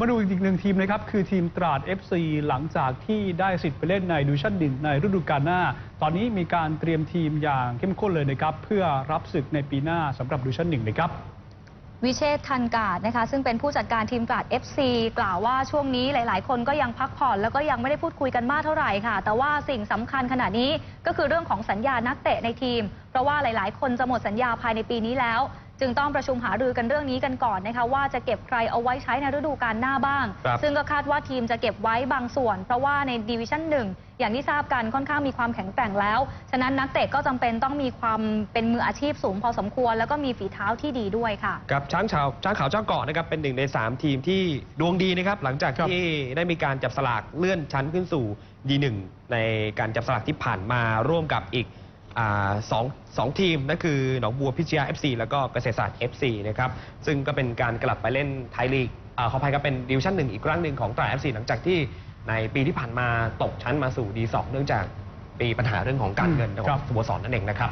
มาดูอีกหนึ่งทีมนะครับ คือทีมตราด FC หลังจากที่ได้สิทธิ์ไปเล่นในดิวิชั่นดินในฤดูกาลหน้า ตอนนี้มีการเตรียมทีมอย่างเข้มข้นเลยนะครับ เพื่อรับศึกในปีหน้าสำหรับดิวิชั่นหนึ่งนะครับวิเชษทันกาดนะคะ ซึ่งเป็นผู้จัดการทีมตราด FC กล่าวว่าช่วงนี้หลาย ๆ คนก็ยังพักผ่อน แล้วก็ยังไม่ได้พูดคุยกันมากเท่าไหร่ค่ะ แต่ว่าสิ่งสำคัญขณะนี้ก็คือเรื่องของสัญญานักเตะในทีม เพราะว่าหลาย ๆ คนจะหมดสัญญาภายในปีนี้แล้ว จึงต้องประชุมหารือกันเรื่องนี้กันก่อนนะคะว่าจะเก็บใครเอาไว้ใช้ในฤดูกาลหน้าบ้างครับซึ่งก็คาดว่าทีมจะเก็บไว้บางส่วน เพราะว่าในดิวิชั่นหนึ่งอย่างที่ทราบกันค่อนข้างมีความแข็งแกร่งแล้ว ฉะนั้นนักเตะก็จำเป็นต้องมีความเป็นมืออาชีพสูงพอสมควร แล้วก็มีฝีเท้าที่ดีด้วยค่ะกับช้างขาวช้างขาวเจ้าเกาะนะครับเป็นหนึ่งใน 3 ทีมที่ดวงดีนะครับหลังจากครับที่ได้มีการจับสลากเลื่อนชั้นขึ้นสู่ดีหนึ่งในการจับสลากที่ผ่านมาร่วมกับอีก อาสองสองทีมนั่นคือหนองบัวพิชยา FC แล้วก็เกษตรศาสตร์ FC นะครับซึ่งก็เป็นการกลับไปเล่นไทยลีกอ่าขออภัยก็เป็นดิวชั่นหนึ่งอีกครั้งหนึ่งของตราด FC หลังจากที่ในปีที่ผ่านมาตกชั้นมาสู่ดีสองเนื่องจากมีปัญหาเรื่องของการเงินครัของบสโมสรนั่นเองนะครับ